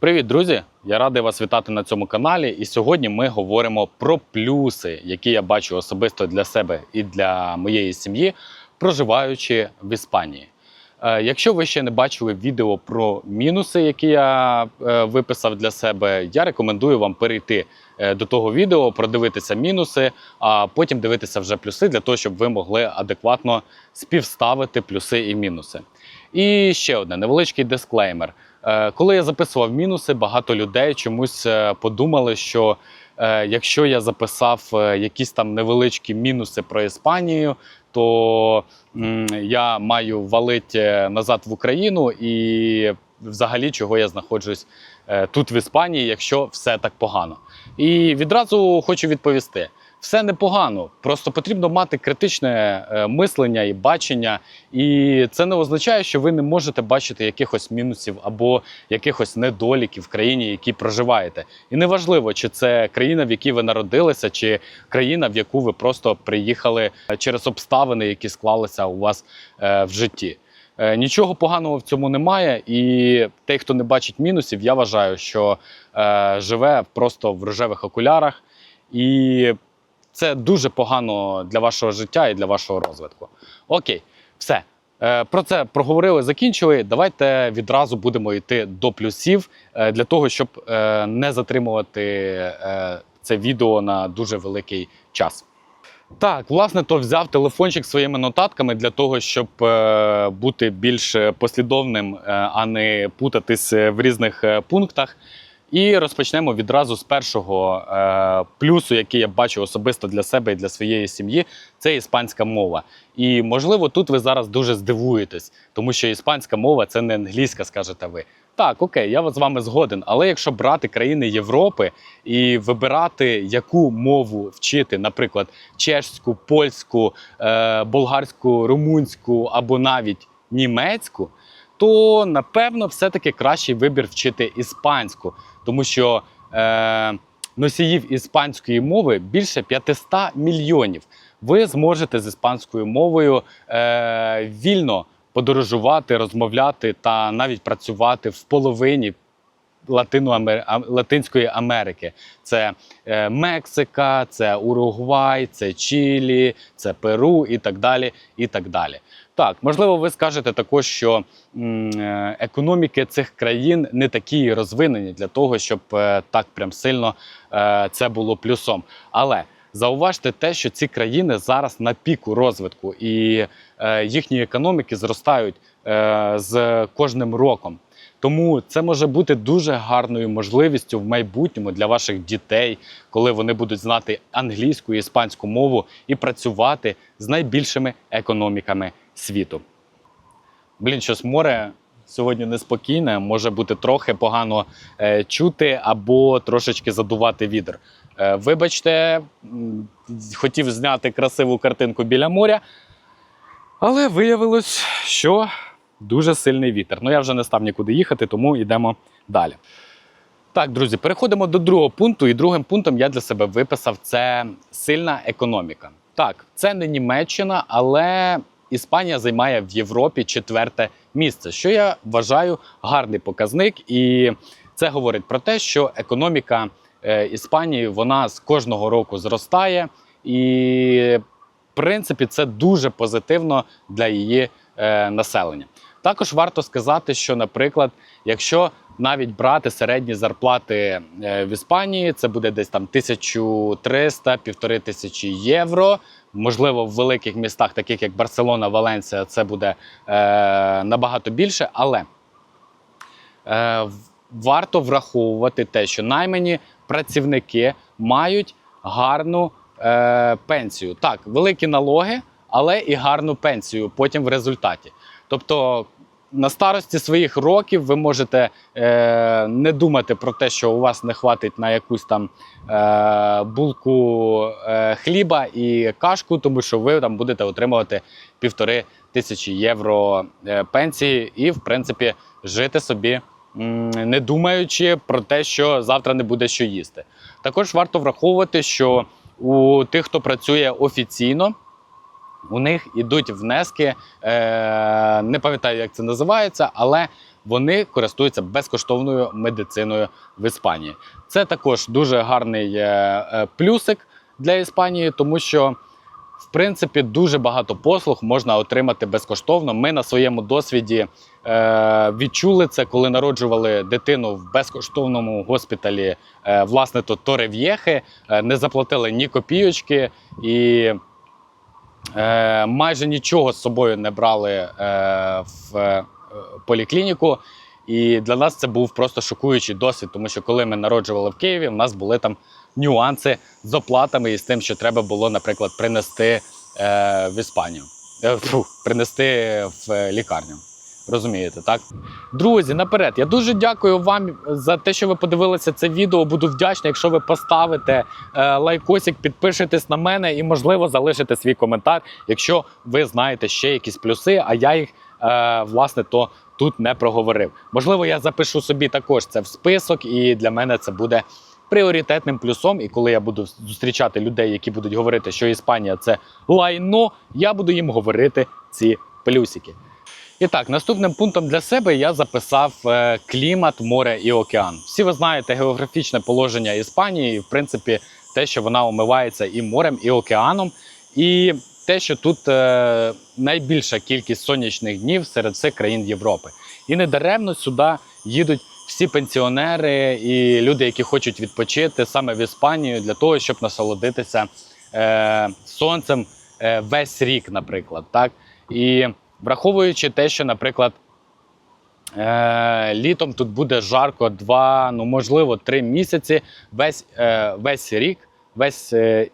Привіт, друзі! Я радий вас вітати на цьому каналі. І сьогодні ми говоримо про плюси, які я бачу особисто для себе і для моєї сім'ї, проживаючи в Іспанії. Е, Якщо ви ще не бачили відео про мінуси, які я е, виписав для себе, я рекомендую вам перейти е, до того відео, продивитися мінуси, а потім дивитися вже плюси для того, щоб ви могли адекватно співставити плюси і мінуси. І ще одне невеличкий дисклеймер. Е, Коли я записував мінуси, багато людей чомусь е, подумали, що е, якщо я записав якісь там невеличкі мінуси про Іспанію, то я маю валити назад в Україну і взагалі чого я знаходжусь тут в Іспанії, якщо все так погано. І відразу хочу відповісти: все непогано, просто потрібно мати критичне е, мислення і бачення. І це не означає, що ви не можете бачити якихось мінусів або якихось недоліків в країні, в якій проживаєте. І неважливо, чи це країна, в якій ви народилися, чи країна, в яку ви просто приїхали через обставини, які склалися у вас е, в житті. Е, Нічого поганого в цьому немає, і той, хто не бачить мінусів, я вважаю, що е, живе просто в рожевих окулярах, і це дуже погано для вашого життя і для вашого розвитку. Окей, все. Е, Про це проговорили, закінчили. Давайте відразу будемо йти до плюсів е, для того, щоб е, не затримувати це відео на дуже великий час. Так, власне, то взяв телефончик своїми нотатками для того, щоб бути більш послідовним, а не путатись в різних пунктах. І розпочнемо відразу з першого е, плюсу, який я бачу особисто для себе і для своєї сім'ї, це іспанська мова. І можливо, тут ви зараз дуже здивуєтесь, тому що іспанська мова це не англійська, скажете ви. Так, окей, я з вами згоден. Але якщо брати країни Європи і вибирати, яку мову вчити, наприклад, чешську, польську, е, болгарську, румунську або навіть німецьку, то напевно все-таки кращий вибір вчити іспанську, тому що е, носіїв іспанської мови більше 500 мільйонів. Ви зможете з іспанською мовою е, вільно подорожувати, розмовляти та навіть працювати в половині Латиноамер... Латинської Америки. Це е, Мексика, це Уругвай, це Чилі, це Перу і так далі. І так далі. Так, можливо, ви скажете також, що е, економіки цих країн не такі розвинені для того, щоб е, так прям сильно це було плюсом. Але зауважте те, що ці країни зараз на піку розвитку, і їхні економіки зростають з кожним роком. Тому це може бути дуже гарною можливістю в майбутньому для ваших дітей, коли вони будуть знати англійську і іспанську мову і працювати з найбільшими економіками світу. Блін, щось море сьогодні неспокійне, може бути трохи погано е, чути або трошечки задувати вітер. Е, вибачте, хотів зняти красиву картинку біля моря, але виявилось, що дуже сильний вітер. Ну я вже не став нікуди їхати, тому йдемо далі. Так, друзі, переходимо до другого пункту. І другим пунктом я для себе виписав це сильна економіка. Так, це не Німеччина, але Іспанія займає в Європі четверте місце, що я вважаю гарний показник. І це говорить про те, що економіка е, Іспанії вона з кожного року зростає, і в принципі це дуже позитивно для її е, населення. Також варто сказати, що, наприклад, якщо навіть брати середні зарплати е, в Іспанії, це буде десь там 1300 тисячі євро. Можливо, в великих містах, таких як Барселона, Валенсія, це буде е, набагато більше, але е, варто враховувати те, що наймані працівники мають гарну е, пенсію. Так, великі налоги, але і гарну пенсію потім в результаті. Тобто на старості своїх років ви можете е, не думати про те, що у вас не хватить на якусь там е, булку е, хліба і кашку, тому що ви там будете отримувати півтори тисячі євро е, пенсії і, в принципі, жити собі. Не думаючи про те, що завтра не буде що їсти. Також варто враховувати, що у тих, хто працює офіційно, у них ідуть внески, е, не пам'ятаю, як це називається, але вони користуються безкоштовною медициною в Іспанії. Це також дуже гарний е, е, плюсик для Іспанії, тому що в принципі дуже багато послуг можна отримати безкоштовно. Ми на своєму досвіді е, відчули це, коли народжували дитину в безкоштовному госпіталі, е, власне, то Торев'єхи, е, не заплатили ні копійочки і е, майже нічого з собою не брали е, в е, поліклініку. І для нас це був просто шокуючий досвід, тому що коли ми народжували в Києві, в нас були там нюанси з оплатами і з тим, що треба було, наприклад, принести е, в Іспанію, е, фу, принести в е, лікарню. Розумієте, так? Друзі, наперед, я дуже дякую вам за те, що ви подивилися це відео. Буду вдячний, якщо ви поставите е, лайкосик, підпишетесь на мене і, можливо, залишите свій коментар, якщо ви знаєте ще якісь плюси, а я їх е, власне то тут не проговорив. Можливо, я запишу собі також це в список, і для мене це буде пріоритетним плюсом. І коли я буду зустрічати людей, які будуть говорити, що Іспанія це лайно, я буду їм говорити ці плюсики. І так, наступним пунктом для себе я записав е, клімат, море і океан. Всі ви знаєте географічне положення Іспанії, і, в принципі, те, що вона омивається і морем, і океаном, і те, що тут е, найбільша кількість сонячних днів серед всіх країн Європи. І недаремно сюди їдуть всі пенсіонери і люди, які хочуть відпочити саме в Іспанію для того, щоб насолодитися е, сонцем е, весь рік, наприклад. Так? І враховуючи те, що, наприклад, е, літом тут буде жарко два, ну можливо, три місяці, весь, е, весь рік, весь. Е,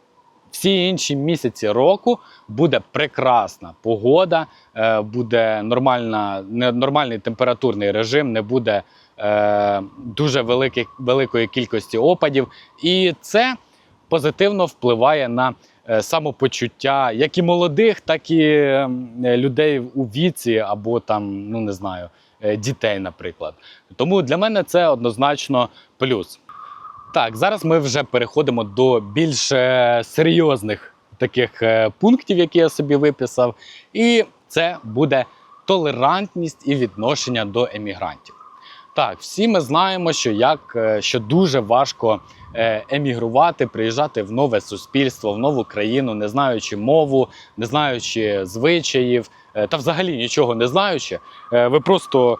всі інші місяці року буде прекрасна погода, е, буде нормальна, не- нормальний температурний режим, не буде е, дуже великих, великої кількості опадів. І це позитивно впливає на самопочуття як і молодих, так і ем, е, людей у віці або там, ну не знаю, е, дітей, наприклад. Тому для мене це однозначно плюс. Так, зараз ми вже переходимо до більш е, серйозних таких е, пунктів, які я собі виписав. І це буде толерантність і відношення до емігрантів. Так, всі ми знаємо, що як е, що дуже важко е, емігрувати, приїжджати в нове суспільство, в нову країну, не знаючи мову, не знаючи звичаїв, е, та взагалі нічого не знаючи. Ви просто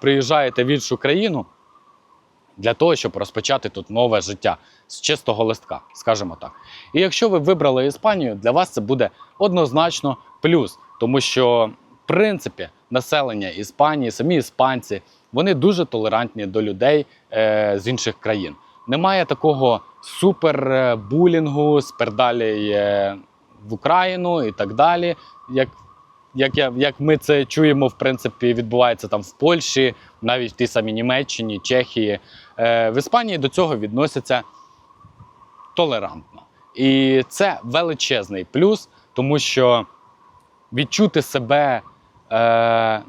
приїжджаєте в іншу країну для того, щоб розпочати тут нове життя з чистого листка, скажімо так. І якщо ви вибрали Іспанію, для вас це буде однозначно плюс, тому що в принципі населення Іспанії, самі іспанці, вони дуже толерантні до людей е, з інших країн. Немає такого супербулінгу, спердалій е, в Україну і так далі. Як, як, як ми це чуємо, в принципі, відбувається там в Польщі, навіть в тій самій Німеччині, Чехії. Е, в Іспанії до цього відносяться толерантно. І це величезний плюс, тому що відчути себе е,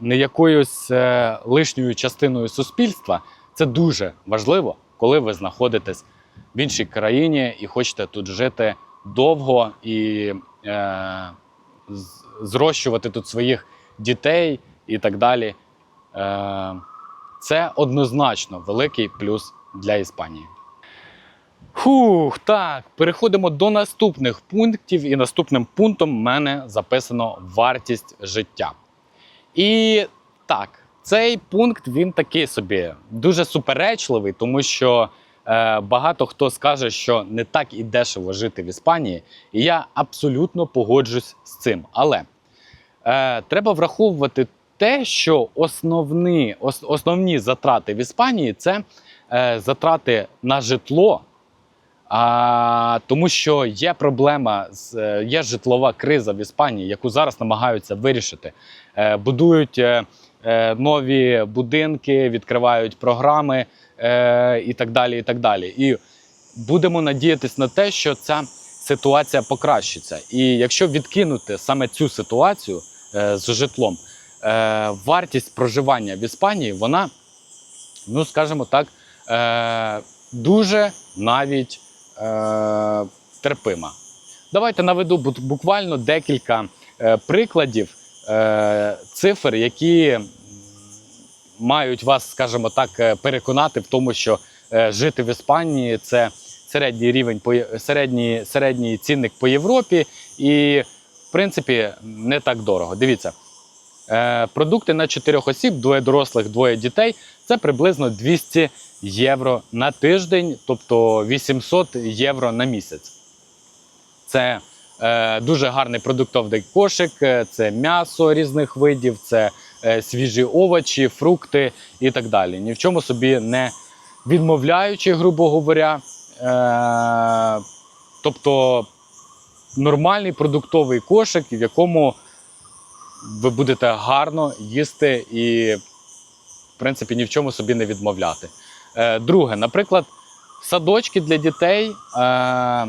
не якоюсь е, лишньою частиною суспільства це дуже важливо, коли ви знаходитесь в іншій країні і хочете тут жити довго і е, зрощувати тут своїх дітей і так далі. Е, це однозначно великий плюс для Іспанії. Фух, так, переходимо до наступних пунктів, і наступним пунктом в мене записано вартість життя. І так, цей пункт він такий собі дуже суперечливий, тому що е, багато хто скаже, що не так і дешево жити в Іспанії, і я абсолютно погоджусь з цим. Але е, треба враховувати те, що основні, ос, основні затрати в Іспанії це е, затрати на житло. А, тому що є проблема, з, е, є житлова криза в Іспанії, яку зараз намагаються вирішити. Е, будують е, е, нові будинки, відкривають програми е, і так далі. І так далі. І будемо надіятися на те, що ця ситуація покращиться. І якщо відкинути саме цю ситуацію е, з житлом, е, вартість проживання в Іспанії, вона, ну скажімо так, е, дуже навіть е, терпима. Давайте наведу буквально декілька е, прикладів е, цифр, які мають вас, скажімо так, переконати в тому, що жити в Іспанії це середній рівень середній, середній цінник по Європі, і в принципі не так дорого. Дивіться, продукти на 4 осіб, двоє дорослих, двоє дітей це приблизно 200 євро на тиждень, тобто 800 євро на місяць. Це е, дуже гарний продуктовий кошик, е, це м'ясо різних видів, це е, свіжі овочі, фрукти і так далі. Ні в чому собі не відмовляючи, грубо говоря. Е, тобто нормальний продуктовий кошик, в якому ви будете гарно їсти і, принципі, ні в чому собі не відмовляти. Е, друге, наприклад, садочки для дітей. Е,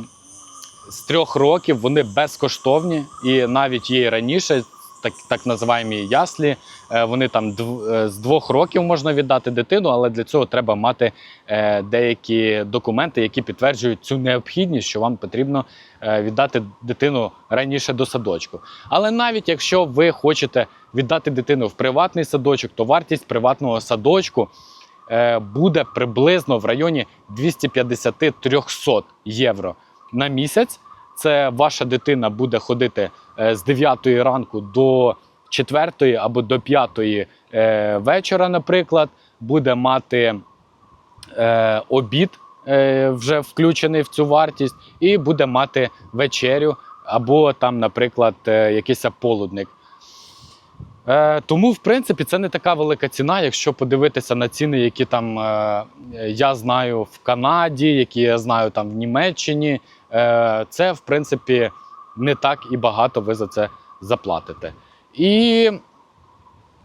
з трьох років вони безкоштовні, і навіть є і раніше, так, так називаємо яслі. е, Вони там е, з двох років можна віддати дитину, але для цього треба мати е, деякі документи, які підтверджують цю необхідність, що вам потрібно віддати дитину раніше до садочку. Але навіть якщо ви хочете віддати дитину в приватний садочок, то вартість приватного садочку буде приблизно в районі 250-300 євро на місяць. Це ваша дитина буде ходити з 9 ранку до 4 або до 5 е, вечора, наприклад, буде мати е, обід е, вже включений в цю вартість, і буде мати вечерю або там, наприклад, е, якийсь полудник. Е, тому, в принципі, це не така велика ціна, якщо подивитися на ціни, які там е, я знаю в Канаді, які я знаю там в Німеччині. Е, це, в принципі, не так і багато ви за це заплатите. І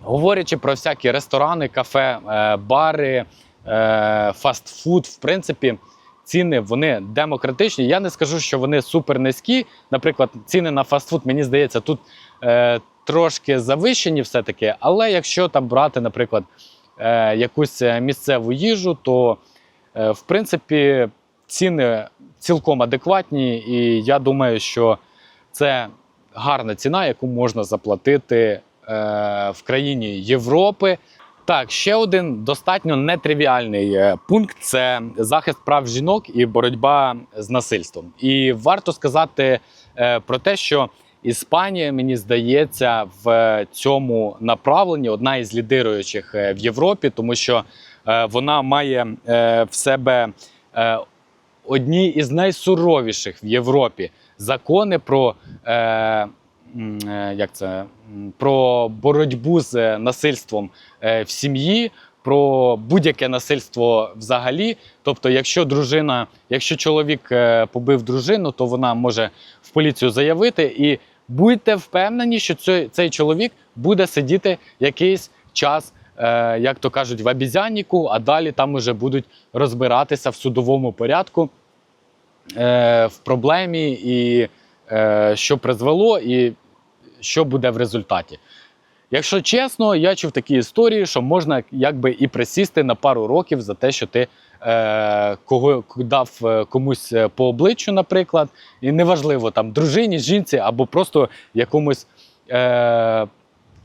говорячи про всякі ресторани, кафе, е, бари, е, фастфуд, в принципі, ціни вони демократичні. Я не скажу, що вони супер низькі. Наприклад, ціни на фастфуд, мені здається, тут е, трошки завищені все-таки. Але якщо там брати, наприклад, якусь місцеву їжу, то в принципі ціни цілком адекватні, і я думаю, що це гарна ціна, яку можна заплатити е, в країні Європи. Так, ще один достатньо нетривіальний е, пункт це захист прав жінок і боротьба з насильством. І варто сказати е, про те, що Іспанія, мені здається, в цьому направленні одна із лідируючих в Європі, тому що вона має в себе одні із найсуровіших в Європі закони про, е, е, як це, про боротьбу з насильством е, в сім'ї. Про будь-яке насильство взагалі. Тобто, якщо дружина, якщо чоловік е, побив дружину, то вона може в поліцію заявити, і будьте впевнені, що цей, цей чоловік буде сидіти якийсь час, як то кажуть, в обізяннику, а далі там уже будуть розбиратися в судовому порядку в проблемі, і е, що призвело, і що буде в результаті. Якщо чесно, я чув такі історії, що можна якби і присісти на пару років за те, що ти е, кого дав е, комусь е, по обличчю, наприклад, і неважливо там дружині, жінці або просто якомусь е,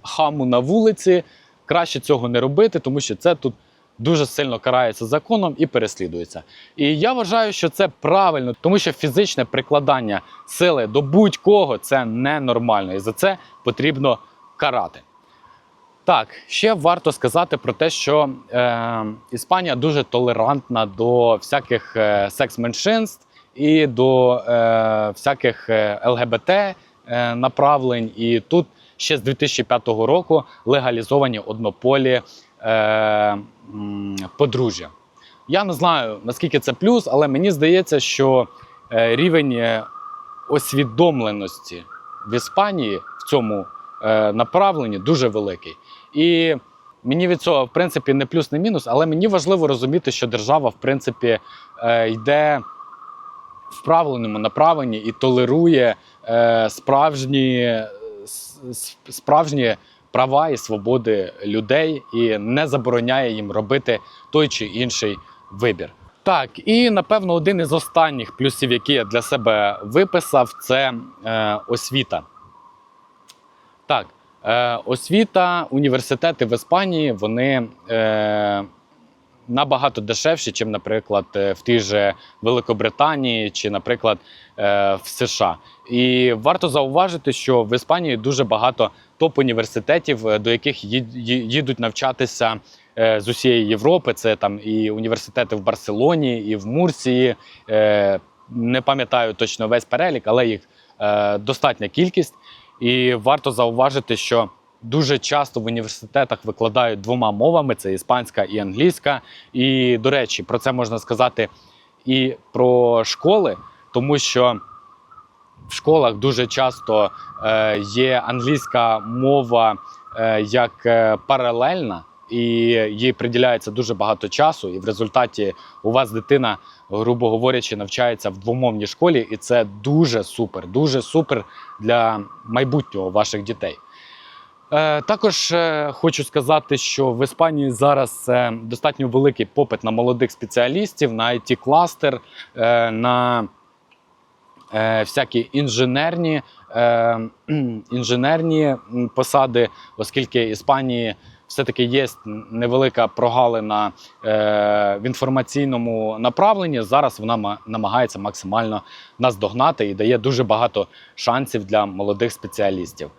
хаму на вулиці. Краще цього не робити, тому що це тут дуже сильно карається законом і переслідується. І я вважаю, що це правильно, тому що фізичне прикладання сили до будь-кого це ненормально, і за це потрібно карати. Так, ще варто сказати про те, що е, Іспанія дуже толерантна до всяких е, секс-меншинств і до е, всяких е, ЛГБТ е, направлень. І тут ще з 2005 року легалізовані однополі е, подружжя. Я не знаю наскільки це плюс, але мені здається, що е, рівень е, освідомленості в Іспанії в цьому е, направленні дуже великий. І мені від цього, в принципі, не плюс, не мінус, але мені важливо розуміти, що держава, в принципі, йде в правильному направленні і толерує справжні, справжні права і свободи людей і не забороняє їм робити той чи інший вибір. Так, і напевно один із останніх плюсів, які я для себе виписав, це е, освіта. Так, Е, освіта, університети в Іспанії вони е, набагато дешевші, ніж, наприклад, е, в тій же Великобританії чи, наприклад, е, в США. І варто зауважити, що в Іспанії дуже багато топ-університетів, е, до яких їдуть навчатися з усієї Європи. Це там і університети в Барселоні, і в Мурсії. Не пам'ятаю точно весь перелік, але їх достатня кількість. І варто зауважити, що дуже часто в університетах викладають двома мовами: це іспанська і англійська. І, до речі, про це можна сказати і про школи, тому що в школах дуже часто е, є англійська мова е, як е, паралельна, і їй приділяється дуже багато часу. І в результаті у вас дитина, грубо говорячи, навчається в двомовній школі, і це дуже супер, дуже супер для майбутнього ваших дітей. Е, Також е, хочу сказати, що в Іспанії зараз е, достатньо великий попит на молодих спеціалістів, на it кластер на всякі інженерні, інженерні посади, оскільки Іспанії все-таки є невелика прогалина в інформаційному направленні. Зараз вона намагається максимально наздогнати і дає дуже багато шансів для молодих спеціалістів.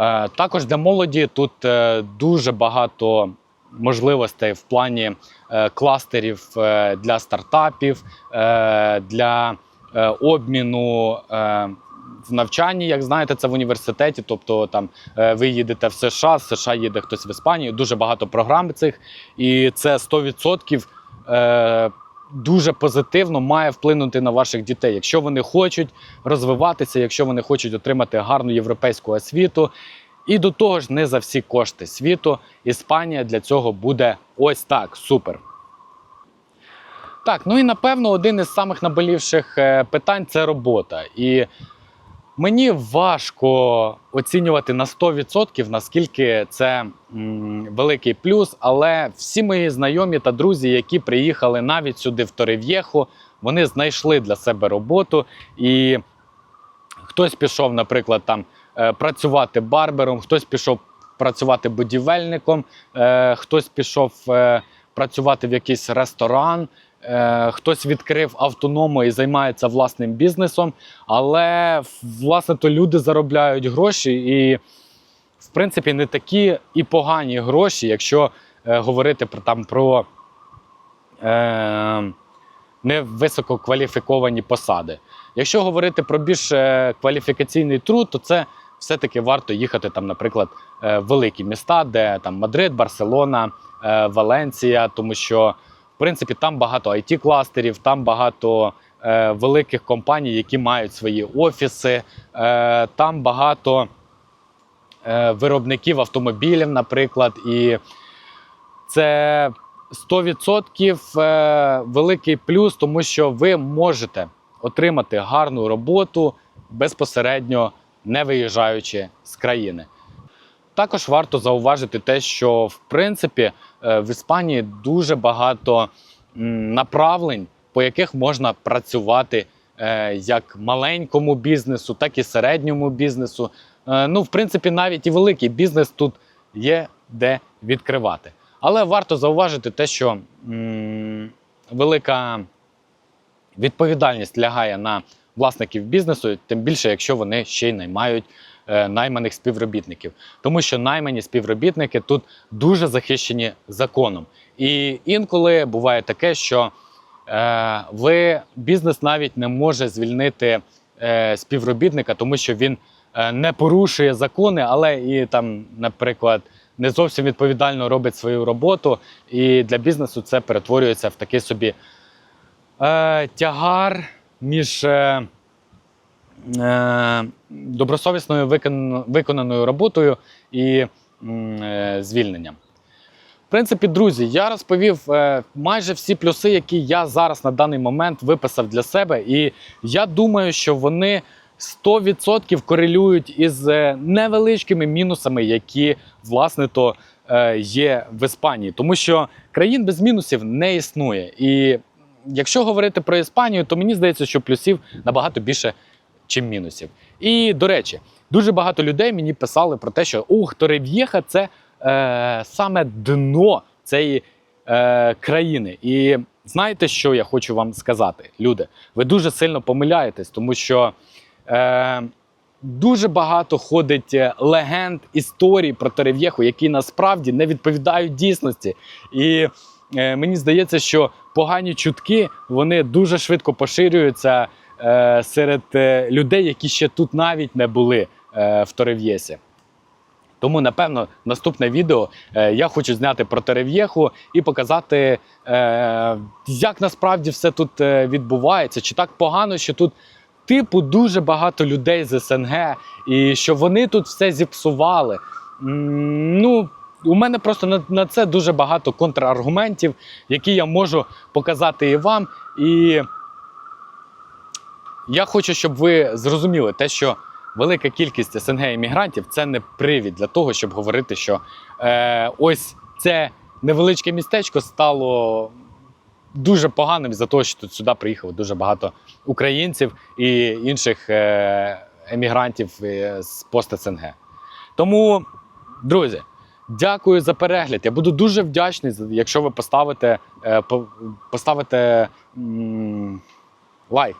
Е, Також для молоді тут е, дуже багато можливостей в плані е, кластерів для стартапів, для обміну. В навчанні, як знаєте, це в університеті, тобто там ви їдете в США, з США їде хтось в Іспанію, дуже багато програм цих, і це 100% е, дуже позитивно має вплинути на ваших дітей. Якщо вони хочуть розвиватися, якщо вони хочуть отримати гарну європейську освіту. І до того ж, не за всі кошти світу. Іспанія для цього буде ось так. Супер. Так, ну і напевно, один із самих наболівших е, питань це робота. І мені важко оцінювати на 100%, наскільки це м, великий плюс. Але всі мої знайомі та друзі, які приїхали навіть сюди в Торев'єху, вони знайшли для себе роботу. І хтось пішов, наприклад, там е, працювати барбером, хтось пішов працювати будівельником, е, хтось пішов е, працювати в якийсь ресторан. Е, Хтось відкрив автоному і займається власним бізнесом, але власне то люди заробляють гроші, і в принципі не такі і погані гроші, якщо е, говорити про там про е, невисококваліфіковані посади. Якщо говорити про більш е, кваліфікаційний труд, то це все-таки варто їхати там, наприклад, е, в великі міста, де там Мадрид, Барселона, Валенція, тому що в принципі там багато it кластерів там багато е, великих компаній, які мають свої офіси, е, там багато е, виробників автомобілів, наприклад, і це 100% е, великий плюс, тому що ви можете отримати гарну роботу безпосередньо не виїжджаючи з країни. Також варто зауважити те, що в принципі в Іспанії дуже багато направлень, по яких можна працювати е, як маленькому бізнесу, так і середньому бізнесу. Е, Ну, в принципі, навіть і великий бізнес тут є де відкривати. Але варто зауважити те, що велика відповідальність лягає на власників бізнесу, тим більше, якщо вони ще й наймають е, найманих співробітників. Тому що наймані співробітники тут дуже захищені законом. І інколи буває таке, що е, ви бізнес навіть не може звільнити е, співробітника, тому що він е, не порушує закони, але і там, наприклад, не зовсім відповідально робить свою роботу. І для бізнесу це перетворюється в такий собі е, тягар між е, е, добросовісною виконаною роботою і е, звільненням. В принципі, друзі, я розповів е, майже всі плюси, які я зараз на даний момент виписав для себе. І я думаю, що вони 100% корелюють із е, невеличкими мінусами, які власне то е, є в Іспанії. Тому що країн без мінусів не існує. І якщо говорити про Іспанію, то мені здається, що плюсів набагато більше, чим мінусів. І до речі, Дуже багато людей мені писали про те, що ух, Торев'єха це е, саме дно цієї е, країни. І знаєте, що я хочу вам сказати, люди? Ви дуже сильно помиляєтесь, тому що е, дуже багато ходить е, легенд, історій про Торев'єху, які насправді не відповідають дійсності. І е, мені здається, що погані чутки вони дуже швидко поширюються серед е, людей, які ще тут навіть не були е, в Торев'єсі. Тому, напевно, наступне відео е, я хочу зняти про Терев'єху і показати, е, як насправді все тут е, відбувається. Чи так погано, що тут, типу, дуже багато людей з СНГ, і що вони тут все зіпсували. Ну, у мене просто на, на це дуже багато контраргументів, які я можу показати і вам. І я хочу, щоб ви зрозуміли те, що велика кількість СНГ іммігрантів це не привід для того, щоб говорити, що е, ось це невеличке містечко стало дуже поганим за того, що тут сюди приїхало дуже багато українців і інших е, емігрантів е, з пост СНГ. Тому, друзі, дякую за перегляд. Я буду дуже вдячний, якщо ви поставите, е, поставите лайк